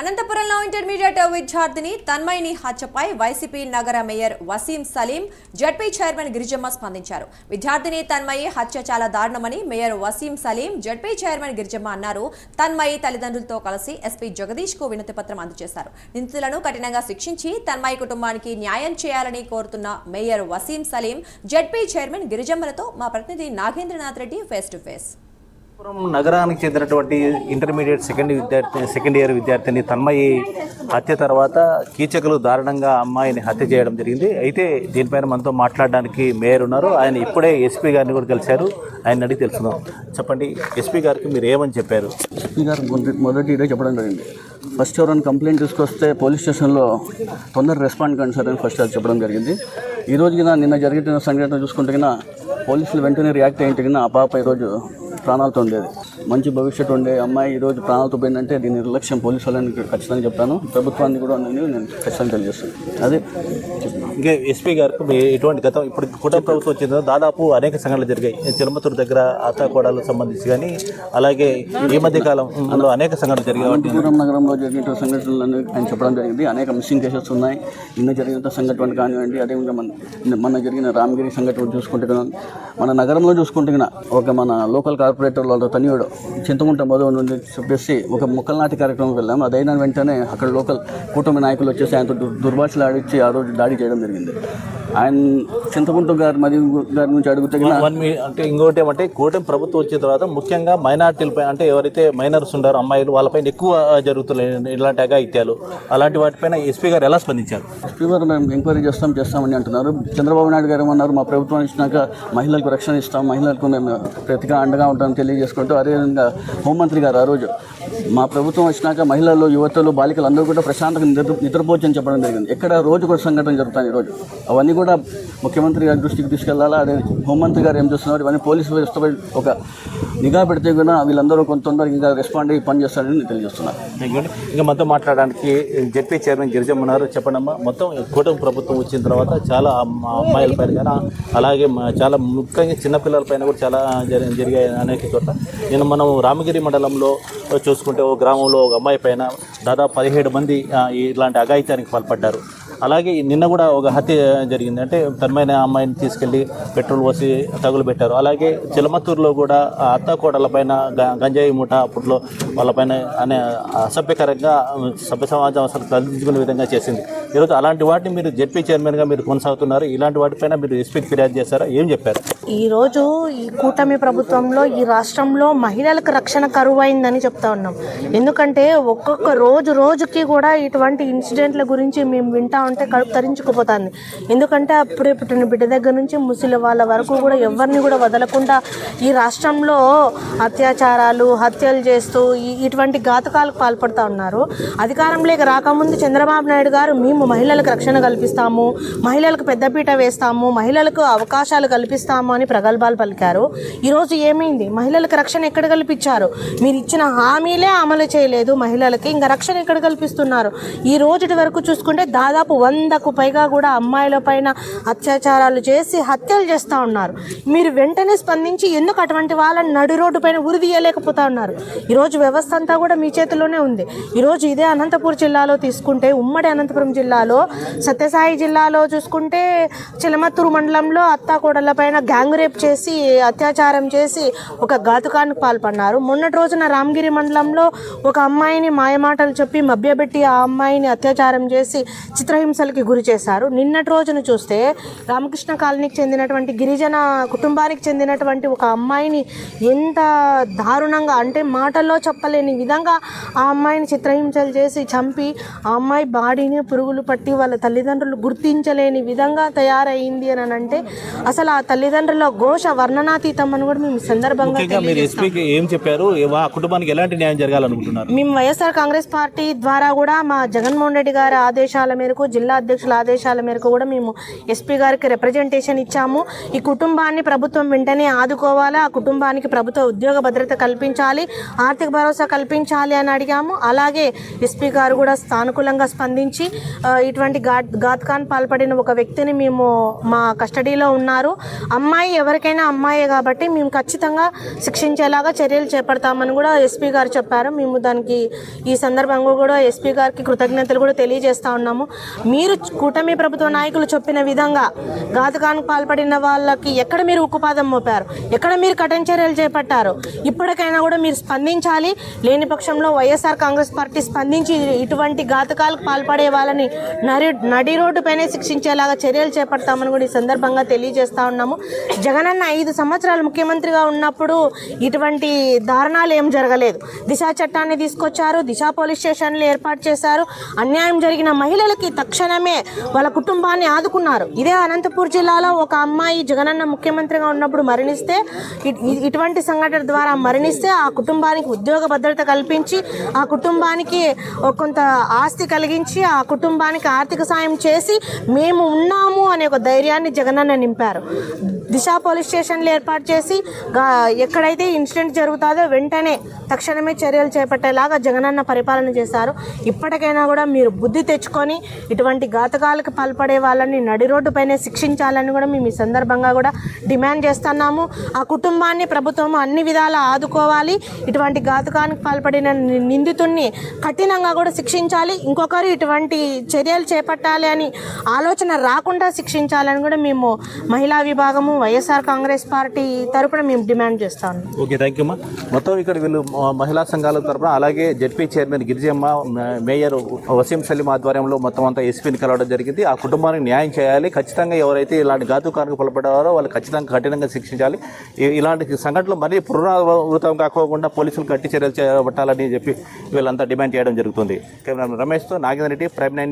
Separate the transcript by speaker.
Speaker 1: అనంతపురంలో ఇంటర్మీడియట్ విద్యార్థిని తన్మయిని హత్యపై వైసీపీ నగర mayor Waseem Saleem ZP chairman Girijamma స్పందించారు. విద్యార్థిని తన్మయి హత్య చాలా దారుణమని mayor Waseem Saleem ZP chairman Girijamma అన్నారు. తన్మయి తల్లిదండ్రులతో కలిసి ఎస్పీ జగదీష్కు వినతి పత్రం అందజేశారు. నిందితులను కఠినంగా శిక్షించి తన్మయి కుటుంబానికి న్యాయం చేయాలని కోరుతున్న mayor Waseem Saleem ZP chairman గిరిజమ్మలతో మా ప్రతినిధి Nagendranath Reddy face to face.
Speaker 2: Puram నగరానికి చెందినటువంటి ఇంటర్మీడియట్ సెకండ్ విద్యార్థి సెకండ్ ఇయర్ విద్యార్థిని తన్మయి హత్య తర్వాత కీచకులు దారుణంగా అమ్మాయిని హత్య చేయడం జరిగింది. అయితే దీనిపైన మనతో మాట్లాడడానికి మేయర్ ఉన్నారు. ఆయన ఇప్పుడే ఎస్పీ గారిని కూడా కలిశారు. ఆయన అడిగి తెలుసుకుందాం. చెప్పండి ఎస్పీ గారికి మీరు ఏమని చెప్పారు?
Speaker 3: ఎస్పీ గారు మొదటి- ఇదే చెప్పడం జరిగింది. ఫస్ట్ ఎవరైనా కంప్లైంట్ తీసుకొస్తే పోలీస్ స్టేషన్లో తొందర రెస్పాండ్ కండి సార్ అని ఫస్ట్ అది చెప్పడం జరిగింది. ఈ రోజు నిన్న జరిగిన సంఘటన చూసుకుంటే పోలీసులు వెంటనే రియాక్ట్ అయ్యింటే ఆ పాప ఈరోజు ప్రాణాలతో ఉండేది. మంచి భవిష్యత్తు ఉండే అమ్మాయి ఈరోజు ప్రాణాలతో పోయిందంటే దీని నిర్లక్ష్యం పోలీసు వాళ్ళని ఖచ్చితంగా చెప్తాను. ప్రభుత్వాన్ని కూడా నేను నేను ఖచ్చితంగా తెలియజేస్తాను. అదే
Speaker 2: ఇంకా ఎస్పీ గారికి మీ ఎటువంటి గతం ఇప్పుడు కుటుంబ ప్రభుత్వం తర్వాత దాదాపు అనేక సంఘటనలు జరిగాయి. చిలమతూరు దగ్గర ఆతాకోడాలకు సంబంధించి కానీ అలాగే ఈ మధ్య కాలంలో అనేక సంఘటనలు జరిగాయి.
Speaker 3: అనంతపురం నగరంలో జరిగిన సంఘటనలను ఆయన చెప్పడం జరిగింది. అనేక మిస్సింగ్ కేసెస్ ఉన్నాయి. నిన్న జరిగిన సంఘటన కానివ్వండి అదేవిధంగా మన మన జరిగిన రామగిరి సంఘటన చూసుకుంటే మన నగరంలో చూసుకుంటే ఒక మన లోకల్ కార్పొరేటర్ వాళ్ళ తనియుడు చింతకుంట మొదలు నుండి చెప్పేసి ఒక మొక్కల నాటి కార్యక్రమం వెళ్ళాం. అదైన వెంటనే అక్కడ లోకల్ కూటమి నాయకులు వచ్చేసి ఆయనతో దుర్భాషలు ఆడిచ్చి ఆ రోజు దాడి చేయడం జరిగింది. ఆయన చింతకుంట గారి మరి గారి నుంచి అడిగితే
Speaker 2: అంటే ఇంకోటి ఏమంటే కూటమి ప్రభుత్వం వచ్చిన తర్వాత ముఖ్యంగా మైనార్టీలపై అంటే ఎవరైతే మైనర్స్ ఉన్నారో అమ్మాయిలు వాళ్ళపైన ఎక్కువ జరుగుతున్నాయి ఇలాంటి అఘాయిత్యాలు. అలాంటి వాటిపైన ఎస్పీ గారు ఎలా స్పందించారు?
Speaker 3: ఫీవర్ మేము ఎంక్వైరీ చేస్తాం చేస్తామని అంటున్నారు. చంద్రబాబు నాయుడు గారు ఏమన్నారు మా ప్రభుత్వం ఇచ్చినాక మహిళలకు రక్షణ ఇస్తాం మహిళలకు మేము ప్రతిగా అండగా ఉంటాం తెలియజేసుకుంటూ అదేవిధంగా హోంమంత్రి గారు ఆ రోజు మా ప్రభుత్వం వచ్చినాక మహిళలు యువతలు బాలికలు అందరూ కూడా ప్రశాంతంగా నిద్ర నిద్రపోవచ్చు అని చెప్పడం జరిగింది. ఎక్కడ రోజు కూడా సంఘటన జరుగుతాయి ఈరోజు అవన్నీ కూడా ముఖ్యమంత్రి గారి దృష్టికి తీసుకెళ్ళాలా? అదే హోంమంత్రి గారు ఏం చేస్తున్నారు? ఇవన్నీ పోలీసు వ్యవస్థపై ఒక నిఘా పెడితే కూడా వీళ్ళందరూ కొంత తొందరగా ఇంకా రెస్పాండ్ అయ్యి పని చేస్తారని నేను తెలియజేస్తున్నాను.
Speaker 2: ఇంకా మొత్తం మాట్లాడడానికి జెడ్పీ చైర్మన్ గిరిజమ్మ ఉన్నారు. చెప్పండమ్మా మొత్తం కూటమి ప్రభుత్వం వచ్చిన తర్వాత చాలా అమ్మ- అమ్మాయిల పైన కానీ అలాగే చాలా ముఖ్యంగా చిన్నపిల్లల పైన కూడా చాలా జరి జరిగాయి అనేక చోట్ల. నేను మనం రామగిరి మండలంలో చూసుకుంటే ఓ గ్రామంలో ఒక అమ్మాయి పైన దాదాపు పదిహేడు మంది ఇలాంటి అఘాయిత్యానికి పాల్పడ్డారు. అలాగే నిన్న కూడా ఒక హత్య జరిగింది. అంటే తన్మైన అమ్మాయిని తీసుకెళ్ళి పెట్రోల్ పోసి తగులు పెట్టారు అలాగే చిలమత్తూరులో కూడా ఆ అత్తాకోడల పైన గ- గంజాయి మూట అప్పట్లో వాళ్ళపైన అనే అసభ్యకరంగా సభ్య సమాజం అసలు తలదించుకునే విధంగా చేసింది. ఈరోజు అలాంటి వాటిని మీరు జెడ్పీ చైర్మన్గా మీరు కొనసాగుతున్నారు. ఇలాంటి వాటిపైన మీరు ఎస్పీకి ఫిర్యాదు చేశారా? ఏం చెప్పారు?
Speaker 4: ఈరోజు ఈ కూటమి ప్రభుత్వంలో ఈ రాష్ట్రంలో మహిళలకు రక్షణ కరువైందని చెప్తా ఉన్నాం. ఎందుకంటే ఒక్కొక్క రోజు రోజు రోజుకి కూడా ఇటువంటి ఇన్సిడెంట్ల గురించి మేము వింటా ఉంటే కడుపు తరించుకుపోతుంది. ఎందుకంటే అప్పుడే పుట్టిన బిడ్డ దగ్గర నుంచి ముసలి వాళ్ళ వరకు కూడా ఎవరిని కూడా వదలకుండా ఈ రాష్ట్రంలో అత్యాచారాలు హత్యలు చేస్తూ ఇటువంటి ఘాతకాలకు పాల్పడుతూ ఉన్నారు. అధికారంలోకి రాకముందు చంద్రబాబు నాయుడు గారు మేము మహిళలకు రక్షణ కల్పిస్తాము మహిళలకు పెద్దపీట వేస్తాము మహిళలకు అవకాశాలు కల్పిస్తాము అని ప్రగల్భాలు పలికారు. ఈరోజు ఏమైంది? మహిళలకు రక్షణ ఎక్కడ కల్పించారు? మీరు ఇచ్చిన హామీలే అమలు చేయలేదు మహిళలకి ఇంకా రక్షణ ఇక్కడ కల్పిస్తున్నారు? ఈ రోజుటి వరకు చూసుకుంటే దాదాపు వందకు పైగా కూడా అమ్మాయిల పైన అత్యాచారాలు చేసి హత్యలు చేస్తూ ఉన్నారు. మీరు వెంటనే స్పందించి ఎందుకు అటువంటి వాళ్ళని నడి రోడ్డు పైన ఉరిదీయలేకపోతా ఉన్నారు? ఈరోజు వ్యవస్థ అంతా కూడా మీ చేతిలోనే ఉంది. ఈరోజు ఇదే అనంతపురం జిల్లాలో తీసుకుంటే ఉమ్మడి అనంతపురం జిల్లాలో సత్యసాయి జిల్లాలో చూసుకుంటే చిలమత్తూరు మండలంలో అత్తాకోడళ్ళ పైన గ్యాంగ్ రేప్ చేసి అత్యాచారం చేసి ఒక ఘాతుకానికి పాల్పడినారు మొన్నటి రోజున రామగిరి మండలంలో ఒక అమ్మాయిని మాయమాటలు చెప్పి మభ్యపెట్టి ఆ అమ్మాయిని అత్యాచారం చేసి చిత్రహింసలకి గురి చేశారు. నిన్నటి రోజున చూస్తే రామకృష్ణ కాలనీకి చెందినటువంటి గిరిజన కుటుంబానికి చెందినటువంటి ఒక అమ్మాయిని ఎంత దారుణంగా అంటే మాటల్లో చెప్పలేని విధంగా ఆ అమ్మాయిని చిత్రహింసలు చేసి చంపి ఆ అమ్మాయి బాడీని పురుగులు పట్టి వాళ్ళ తల్లిదండ్రులు గుర్తించలేని విధంగా తయారైంది అని అంటే అసలు ఆ తల్లిదండ్రుల ఘోష వర్ణనాతీతం అని కూడా మేము సందర్భంగా
Speaker 2: ముఖ్యంగా మీరు ఎస్పీకి ఏం చెప్పారు? కుటుంబానికి ఎలాంటి న్యాయం జరగాలనుకుంటున్నారు?
Speaker 4: మేము వైఎస్ఆర్ కాంగ్రెస్ పార్టీ ద్వారా కూడా మా జగన్మోహన్ రెడ్డి గారి ఆదేశాల మేరకు జిల్లా అధ్యక్షుల ఆదేశాల మేరకు కూడా మేము ఎస్పీ గారికి రిప్రజెంటేషన్ ఇచ్చాము. ఈ కుటుంబాన్ని ప్రభుత్వం వెంటనే ఆదుకోవాలి? ఆ కుటుంబానికి ప్రభుత్వ ఉద్యోగ భద్రత కల్పించాలి ఆర్థిక భరోసా కల్పించాలి అని అడిగాము. అలాగే ఎస్పీ గారు కూడా సానుకూలంగా స్పందించి ఇటువంటి ఘాట్ ఘాత్కాన్ పాల్పడిన ఒక వ్యక్తిని మేము మా కస్టడీలో ఉన్నారు. అమ్మాయి ఎవరికైనా అమ్మాయే కాబట్టి మేము ఖచ్చితంగా శిక్షించేలాగా చర్యలు చేపడతామని కూడా ఎస్పీ గారు చెప్పారు. మేము దానికి ఈ సందర్భంగా కూడా ఎస్పీ గారికి కృతజ్ఞతలు కూడా తెలియజేస్తా ఉన్నాము. మీరు కూటమి ప్రభుత్వ నాయకులు చెప్పిన విధంగా ఘాతకానికి పాల్పడిన వాళ్ళకి ఎక్కడ మీరు ఉక్కుపాదం మోపారు? ఎక్కడ మీరు కఠిన చర్యలు చేపట్టారు? ఇప్పటికైనా కూడా మీరు స్పందించాలి. లేని పక్షంలో వైఎస్ఆర్ కాంగ్రెస్ పార్టీ స్పందించి ఇటువంటి ఘాతకాలకు పాల్పడే వాళ్ళని నరి నడి రోడ్డుపైనే శిక్షించేలాగా చర్యలు చేపడతామని కూడా ఈ సందర్భంగా తెలియజేస్తా ఉన్నాము. జగనన్న ఐదు సంవత్సరాలు ముఖ్యమంత్రిగా ఉన్నప్పుడు ఇటువంటి దారుణాలు ఏం జరగలేదు. దిశ చట్టాన్ని తీసుకొచ్చారు దిశ పోలీస్ స్టేషన్లు ఏర్పాటు చేశారు. అన్యాయం జరిగిన మహిళలకి తక్షణమే వాళ్ళ కుటుంబాన్ని ఆదుకున్నారు. ఇదే అనంతపూర్ జిల్లాలో ఒక అమ్మాయి జగనన్న ముఖ్యమంత్రిగా ఉన్నప్పుడు మరణిస్తే ఇటువంటి సంఘటన ద్వారా మరణిస్తే ఆ కుటుంబానికి ఉద్యోగ భద్రత కల్పించి ఆ కుటుంబానికి కొంత ఆస్తి కలిగించి ఆ కుటుంబానికి ఆర్థిక సాయం చేసి మేము ఉన్నాము అనే ఒక ధైర్యాన్ని జగనన్న నింపారు. దిశ పోలీస్ స్టేషన్లు ఏర్పాటు చేసి ఎక్కడైతే ఇన్సిడెంట్ జరుగుతుందో వెంటనే తక్షణమే చర్యలు చేపట్టేలాగా జగనన్న పరిపాలన చేశారు. ఇప్పటికైనా కూడా మీరు బుద్ధి తెచ్చుకొని ఇటువంటి ఘాతకాలకు పాల్పడే వాళ్ళని నడి రోడ్డుపైనే శిక్షించాలని కూడా మేము ఈ సందర్భంగా కూడా డిమాండ్ చేస్తున్నాము. ఆ కుటుంబాన్ని ప్రభుత్వం అన్ని విధాలా ఆదుకోవాలి. ఇటువంటి ఘాతకానికి పాల్పడిన ని- నిందితుడిని కఠినంగా కూడా శిక్షించాలి. ఇంకొకరు ఇటువంటి చర్యలు చేపట్టాలి అని ఆలోచన రాకుండా శిక్షించాలని కూడా మేము మహిళా విభాగము వైఎస్ఆర్ కాంగ్రెస్ పార్టీ తరపున మేము డిమాండ్ చేస్తాను.
Speaker 2: ఓకే థ్యాంక్ యూ అమ్మా. మొత్తం ఇక్కడ వీళ్ళు మహిళా సంఘాల తరపున అలాగే ZP chairman Girijamma mayor Waseem Saleem ఆధ్వర్యంలో మొత్తం అంతా ఎస్పీని కలవడం జరిగింది. ఆ కుటుంబానికి న్యాయం చేయాలి. ఖచ్చితంగా ఎవరైతే ఇలాంటి ఘాతుకానికి పాల్పడేవారో వాళ్ళు ఖచ్చితంగా కఠినంగా శిక్షించాలి. ఇలాంటి సంఘటనలు మరీ పునరావృతం కాకోకుండా పోలీసులు గట్టి చర్యలు చేపట్టాలని చెప్పి వీళ్ళంతా డిమాండ్ చేయడం జరుగుతుంది. కెమెరా రమేష్తో నాగేంద్ర రెడ్డి ప్రైమ్ నైన్